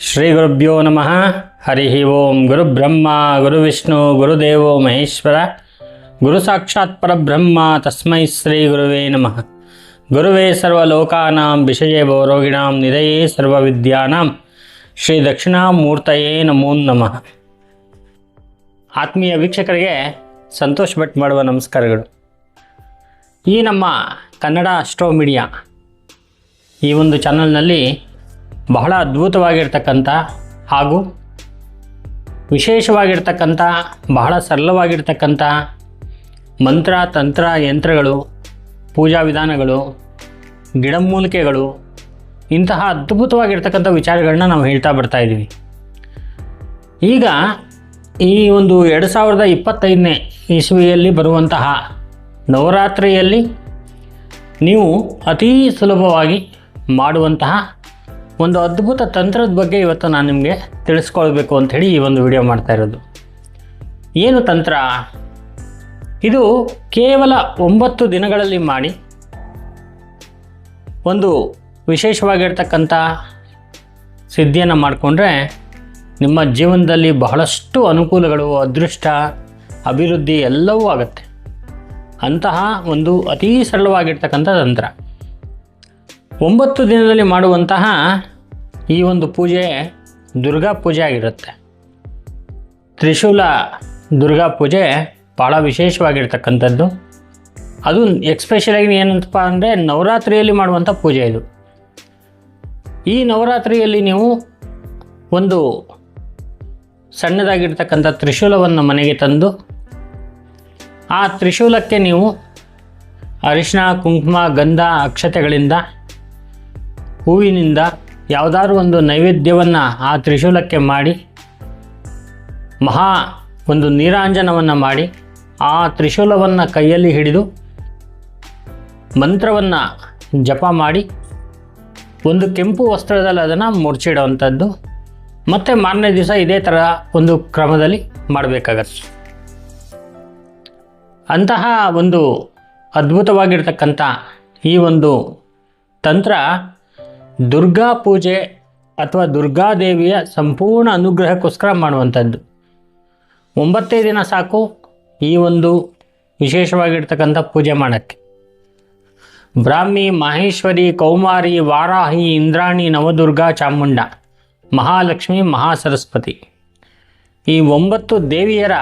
ಶ್ರೀ ಗುರುಭ್ಯೋ ನಮಃ. ಹರಿ ಓಂ ಗುರು ಬ್ರಹ್ಮ ಗುರು ವಿಷ್ಣು ಗುರುದೇವೋ ಮಹೇಶ್ವರ. ಗುರು ಸಾಕ್ಷಾತ್ ಪರಬ್ರಹ್ಮ, ತಸ್ಮೈ ಶ್ರೀ ಗುರುವೇ ನಮಃ. ಗುರುವೇ ಸರ್ವಲೋಕಾನಾಂ, ವಿಷಯೇ ಭವರೋಗಿಣಾಂ ನಿಧಯೇ ಸರ್ವವಿದ್ಯಾನಾಂ. ಶ್ರೀ ದಕ್ಷಿಣಾಮೂರ್ತಯೇ ನಮೋ ನಮಃ. ಆತ್ಮೀಯ ವೀಕ್ಷಕರಿಗೆ ಸಂತೋಷ್ ಭಟ್ ಮಾಡುವ ನಮಸ್ಕಾರಗಳು. ಈ ನಮ್ಮ ಕನ್ನಡ ಅಸ್ಟ್ರೋ ಮೀಡಿಯಾ ಈ ಒಂದು ಚಾನಲ್ನಲ್ಲಿ ಬಹಳ ಅದ್ಭುತವಾಗಿರ್ತಕ್ಕಂಥ ಹಾಗೂ ವಿಶೇಷವಾಗಿರ್ತಕ್ಕಂಥ, ಬಹಳ ಸರಳವಾಗಿರ್ತಕ್ಕಂಥ ಮಂತ್ರ, ತಂತ್ರ, ಯಂತ್ರಗಳು, ಪೂಜಾ ವಿಧಾನಗಳು ಗಿಡಮೂಲಿಕೆಗಳು ಇಂತಹ ಅದ್ಭುತವಾಗಿರ್ತಕ್ಕಂಥ ವಿಚಾರಗಳನ್ನ ನಾವು ಹೇಳ್ತಾ ಬರ್ತಾ ಇದ್ದೀವಿ ಈಗ ಈ ಒಂದು ಎರಡು ಸಾವಿರದ ಇಪ್ಪತ್ತೈದನೇ ಇಸ್ವಿಯಲ್ಲಿ ಬರುವಂತಹ ನವರಾತ್ರಿಯಲ್ಲಿ ನೀವು ಅತೀ ಸುಲಭವಾಗಿ ಮಾಡುವಂತಹ ಒಂದು ಅದ್ಭುತ ತಂತ್ರದ ಬಗ್ಗೆ ಇವತ್ತು ನಾನು ನಿಮಗೆ ತಿಳಿಸ್ಕೊಳ್ಬೇಕು ಅಂಥೇಳಿ ಈ ಒಂದು ವಿಡಿಯೋ ಮಾಡ್ತಾ ಇರೋದು. ಏನು ತಂತ್ರ? ಇದು ಕೇವಲ ಒಂಬತ್ತು ದಿನಗಳಲ್ಲಿ ಮಾಡಿ ಒಂದು ವಿಶೇಷವಾಗಿರ್ತಕ್ಕಂಥ ಸಿದ್ಧಿಯನ್ನು ಮಾಡಿಕೊಂಡ್ರೆ ನಿಮ್ಮ ಜೀವನದಲ್ಲಿ ಬಹಳಷ್ಟು ಅನುಕೂಲಗಳು, ಅದೃಷ್ಟ, ಅಭಿವೃದ್ಧಿ ಎಲ್ಲವೂ ಆಗುತ್ತೆ. ಅಂತಹ ಒಂದು ಅತೀ ಸರಳವಾಗಿರ್ತಕ್ಕಂಥ ತಂತ್ರ. ಒಂಬತ್ತು ದಿನದಲ್ಲಿ ಮಾಡುವಂತಹ ಈ ಒಂದು ಪೂಜೆ ದುರ್ಗಾ ಪೂಜೆ ಆಗಿರುತ್ತೆ. ತ್ರಿಶೂಲ ದುರ್ಗಾ ಪೂಜೆ ಭಾಳ ವಿಶೇಷವಾಗಿರ್ತಕ್ಕಂಥದ್ದು. ಅದು ಎಕ್ಸ್ಪೆಷಲಾಗಿ ಏನಂತಪ್ಪ ಅಂದರೆ ನವರಾತ್ರಿಯಲ್ಲಿ ಮಾಡುವಂಥ ಪೂಜೆ ಇದು. ಈ ನವರಾತ್ರಿಯಲ್ಲಿ ನೀವು ಒಂದು ಸಣ್ಣದಾಗಿರ್ತಕ್ಕಂಥ ತ್ರಿಶೂಲವನ್ನು ಮನೆಗೆ ತಂದು, ಆ ತ್ರಿಶೂಲಕ್ಕೆ ನೀವು ಅರಿಶಿಣ, ಕುಂಕುಮ, ಗಂಧ, ಅಕ್ಷತೆಗಳಿಂದ ಹೂವಿನಿಂದ ಯಾವುದಾದ್ರೂ ಒಂದು ನೈವೇದ್ಯವನ್ನು ಆ ತ್ರಿಶೂಲಕ್ಕೆ ಮಾಡಿ, ಮಹಾ ಒಂದು ನೀರಾಂಜನವನ್ನು ಮಾಡಿ, ಆ ತ್ರಿಶೂಲವನ್ನು ಕೈಯಲ್ಲಿ ಹಿಡಿದು ಮಂತ್ರವನ್ನು ಜಪ ಮಾಡಿ, ಒಂದು ಕೆಂಪು ವಸ್ತ್ರದಲ್ಲಿ ಅದನ್ನು ಮುರ್ಚಿಡುವಂಥದ್ದು. ಮತ್ತು ಮಾರನೇ ದಿವಸ ಇದೇ ಥರ ಒಂದು ಕ್ರಮದಲ್ಲಿ ಮಾಡಬೇಕಾಗತ್ತೆ. ಅಂತಹ ಒಂದು ಅದ್ಭುತವಾಗಿರ್ತಕ್ಕಂಥ ಈ ಒಂದು ತಂತ್ರ ದುರ್ಗಾ ಪೂಜೆ ಅಥವಾ ದುರ್ಗಾದೇವಿಯ ಸಂಪೂರ್ಣ ಅನುಗ್ರಹಕ್ಕೋಸ್ಕರ ಮಾಡುವಂಥದ್ದು. ಒಂಬತ್ತೇ ದಿನ ಸಾಕು ಈ ಒಂದು ವಿಶೇಷವಾಗಿರ್ತಕ್ಕಂಥ ಪೂಜೆ ಮಾಡೋಕ್ಕೆ. ಬ್ರಾಹ್ಮಿ, ಮಹೇಶ್ವರಿ, ಕೌಮಾರಿ, ವಾರಾಹಿ, ಇಂದ್ರಾಣಿ, ನವದುರ್ಗಾ, ಚಾಮುಂಡ, ಮಹಾಲಕ್ಷ್ಮಿ, ಮಹಾಸರಸ್ವತಿ. ಈ ಒಂಬತ್ತು ದೇವಿಯರ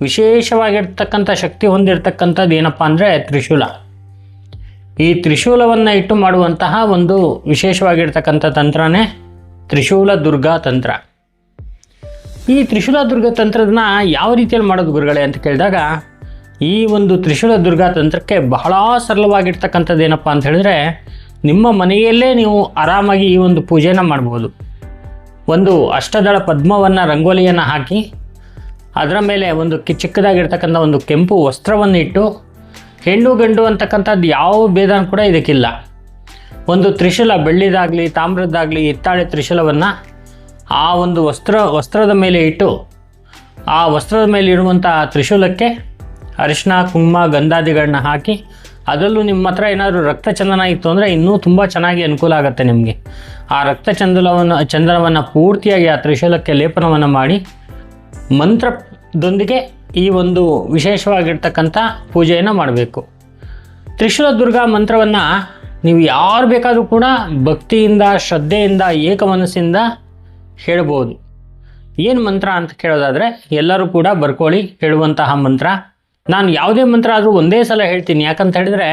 ವಿಶೇಷವಾಗಿರ್ತಕ್ಕಂಥ ಶಕ್ತಿ ಹೊಂದಿರತಕ್ಕಂಥದ್ದು ಏನಪ್ಪ ಅಂದರೆ ತ್ರಿಶೂಲ. ಈ ತ್ರಿಶೂಲವನ್ನು ಇಟ್ಟು ಮಾಡುವಂತಹ ಒಂದು ವಿಶೇಷವಾಗಿರ್ತಕ್ಕಂಥ ತಂತ್ರನೇ ತ್ರಿಶೂಲ ದುರ್ಗಾ ತಂತ್ರ. ಈ ತ್ರಿಶೂಲ ದುರ್ಗಾ ತಂತ್ರದನ್ನ ಯಾವ ರೀತಿಯಲ್ಲಿ ಮಾಡೋದು ಗುರುಗಳೇ ಅಂತ ಕೇಳಿದಾಗ, ಈ ಒಂದು ತ್ರಿಶೂಲ ದುರ್ಗಾ ತಂತ್ರಕ್ಕೆ ಬಹಳ ಸರಳವಾಗಿರ್ತಕ್ಕಂಥದ್ದು ಏನಪ್ಪ ಅಂತ ಹೇಳಿದ್ರೆ, ನಿಮ್ಮ ಮನೆಯಲ್ಲೇ ನೀವು ಆರಾಮಾಗಿ ಈ ಒಂದು ಪೂಜೆನ ಮಾಡ್ಬೋದು. ಒಂದು ಅಷ್ಟದಳ ಪದ್ಮವನ್ನು, ರಂಗೋಲಿಯನ್ನು ಹಾಕಿ, ಅದರ ಮೇಲೆ ಒಂದು ಕಿ ಚಿಕ್ಕದಾಗಿರ್ತಕ್ಕಂಥ ಒಂದು ಕೆಂಪು ವಸ್ತ್ರವನ್ನು ಇಟ್ಟು ಹೆಣ್ಣು ಗಂಡು ಅಂತಕ್ಕಂಥದ್ದು ಯಾವ ಭೇದ ಕೂಡ ಇದಕ್ಕಿಲ್ಲ. ಒಂದು ತ್ರಿಶೂಲ ಬೆಳ್ಳಿದಾಗಲಿ, ತಾಮ್ರದ್ದಾಗಲಿ ಹಿತ್ತಾಳೆ ತ್ರಿಶೂಲವನ್ನು ಆ ಒಂದು ವಸ್ತ್ರ, ವಸ್ತ್ರದ ಮೇಲೆ ಇಟ್ಟು, ಆ ವಸ್ತ್ರದ ಮೇಲೆ ಇರುವಂಥ ತ್ರಿಶೂಲಕ್ಕೆ ಅರಿಶಿನ ಕುಂಕುಮ, ಗಂಧಾದಿಗಳನ್ನ ಹಾಕಿ, ಅದರಲ್ಲೂ ನಿಮ್ಮ ಹತ್ರ ಏನಾದರೂ ರಕ್ತ ಚಂದನ ಇತ್ತು ಅಂದರೆ ಇನ್ನೂ ತುಂಬ ಚೆನ್ನಾಗಿ ಅನುಕೂಲ ಆಗುತ್ತೆ ನಿಮಗೆ. ಆ ರಕ್ತ ಚಂದನವನ್ನು ಚಂದನವನ್ನು ಪೂರ್ತಿಯಾಗಿ ಆ ತ್ರಿಶೂಲಕ್ಕೆ ಲೇಪನವನ್ನು ಮಾಡಿ, ಮಂತ್ರದೊಂದಿಗೆ ಈ ಒಂದು ವಿಶೇಷವಾಗಿರ್ತಕ್ಕಂಥ ಪೂಜೆಯನ್ನು ಮಾಡಬೇಕು. ತ್ರಿಶೂಲ ದುರ್ಗಾ ಮಂತ್ರವನ್ನು ನೀವು ಯಾರು ಬೇಕಾದರೂ ಕೂಡ ಭಕ್ತಿಯಿಂದ, ಶ್ರದ್ಧೆಯಿಂದ ಏಕ ಮನಸ್ಸಿಂದ ಹೇಳ್ಬೋದು. ಏನು ಮಂತ್ರ ಅಂತ ಕೇಳೋದಾದರೆ ಎಲ್ಲರೂ ಕೂಡ ಬರ್ಕೊಳ್ಳಿ ಹೇಳುವಂತಹ ಮಂತ್ರ. ನಾನು ಯಾವುದೇ ಮಂತ್ರ ಆದರೂ ಒಂದೇ ಸಲ ಹೇಳ್ತೀನಿ. ಯಾಕಂತ ಹೇಳಿದ್ರೆ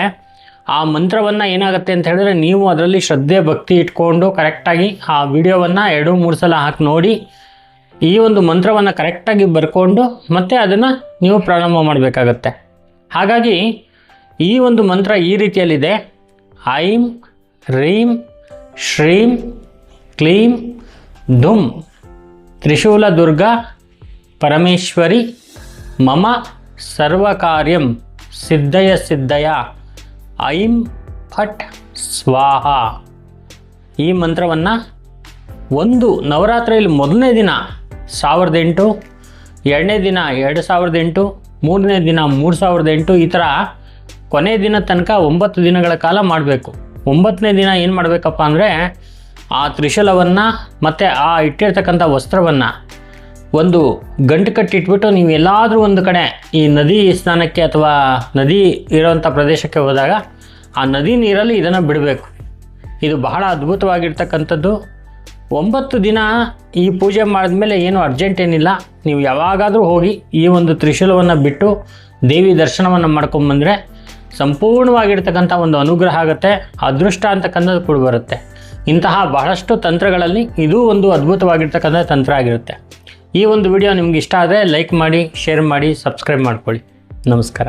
ಆ ಮಂತ್ರವನ್ನು ಏನಾಗುತ್ತೆ ಅಂತ ಹೇಳಿದ್ರೆ ನೀವು ಅದರಲ್ಲಿ ಶ್ರದ್ಧೆ, ಭಕ್ತಿ ಇಟ್ಕೊಂಡು ಕರೆಕ್ಟಾಗಿ ಆ ವಿಡಿಯೋವನ್ನು ಎರಡು, ಮೂರು ಸಲ ಹಾಕಿ ನೋಡಿ ಈ ಒಂದು ಮಂತ್ರವನ್ನು ಕರೆಕ್ಟಾಗಿ ಬರ್ಕೊಂಡು ಮತ್ತೆ ಅದನ್ನು ನೀವು ಪ್ರಾರಂಭ ಮಾಡಬೇಕಾಗತ್ತೆ. ಹಾಗಾಗಿ ಈ ಒಂದು ಮಂತ್ರ ಈ ರೀತಿಯಲ್ಲಿದೆ. ಐಂ, ರೀಂ, ಶ್ರೀಂ, ಕ್ಲೀಂ ಧುಂ ತ್ರಿಶೂಲ ದುರ್ಗ ಪರಮೇಶ್ವರಿ, ಮಮ, ಸರ್ವಕಾರ್ಯಂ, ಸಿದ್ಧಯ ಸಿದ್ಧಯ. ಐಂ, ಫಟ್, ಸ್ವಾಹ. ಈ ಮಂತ್ರವನ್ನು ಒಂದು ನವರಾತ್ರಿಯಲ್ಲಿ ಮೊದಲನೇ ದಿನ ಸಾವಿರದ ಎಂಟು, ಎರಡನೇ ದಿನ ಎರಡು ಸಾವಿರದ ಎಂಟು, ಮೂರನೇ ದಿನ ಮೂರು ಸಾವಿರದ ಎಂಟು, ಈ ಥರ ಕೊನೆ ದಿನ ತನಕ ಒಂಬತ್ತು ದಿನಗಳ ಕಾಲ ಮಾಡಬೇಕು. ಒಂಬತ್ತನೇ ದಿನ ಏನು ಮಾಡಬೇಕಪ್ಪ ಅಂದರೆ ಆ ತ್ರಿಶೂಲವನ್ನು ಮತ್ತು ಆ ಇಟ್ಟಿರ್ತಕ್ಕಂಥ ವಸ್ತ್ರವನ್ನು ಒಂದು ಗಂಟು ಕಟ್ಟಿಟ್ಬಿಟ್ಟು ನೀವು ಎಲ್ಲಾದರೂ ಒಂದು ಕಡೆ ಈ ನದಿ ಸ್ನಾನಕ್ಕೆ ಅಥವಾ ನದಿ ಇರೋವಂಥ ಪ್ರದೇಶಕ್ಕೆ ಹೋದಾಗ ಆ ನದಿ ನೀರಲ್ಲಿ ಇದನ್ನು ಬಿಡಬೇಕು. ಇದು ಬಹಳ ಅದ್ಭುತವಾಗಿರ್ತಕ್ಕಂಥದ್ದು. ಒಂಬತ್ತು ದಿನ ಈ ಪೂಜೆ ಮಾಡಿದ್ಮೇಲೆ ಏನು ಅರ್ಜೆಂಟ್ ಏನಿಲ್ಲ. ನೀವು ಯಾವಾಗಾದರೂ ಹೋಗಿ ಈ ಒಂದು ತ್ರಿಶೂಲವನ್ನು ಬಿಟ್ಟು ದೇವಿ ದರ್ಶನವನ್ನು ಮಾಡ್ಕೊಂಬಂದರೆ ಸಂಪೂರ್ಣವಾಗಿರ್ತಕ್ಕಂಥ ಒಂದು ಅನುಗ್ರಹ ಆಗುತ್ತೆ, ಅದೃಷ್ಟ ಅಂತಕ್ಕಂಥದ್ದು ಕೂಡ ಬರುತ್ತೆ. ಇಂತಹ ಬಹಳಷ್ಟು ತಂತ್ರಗಳಲ್ಲಿ ಇದು ಒಂದು ಅದ್ಭುತವಾಗಿರ್ತಕ್ಕಂಥ ತಂತ್ರ ಆಗಿರುತ್ತೆ. ಈ ಒಂದು ವಿಡಿಯೋ ನಿಮ್ಗೆ ಇಷ್ಟ ಆದರೆ ಲೈಕ್ ಮಾಡಿ, ಶೇರ್ ಮಾಡಿ, ಸಬ್ಸ್ಕ್ರೈಬ್ ಮಾಡ್ಕೊಳ್ಳಿ. ನಮಸ್ಕಾರ.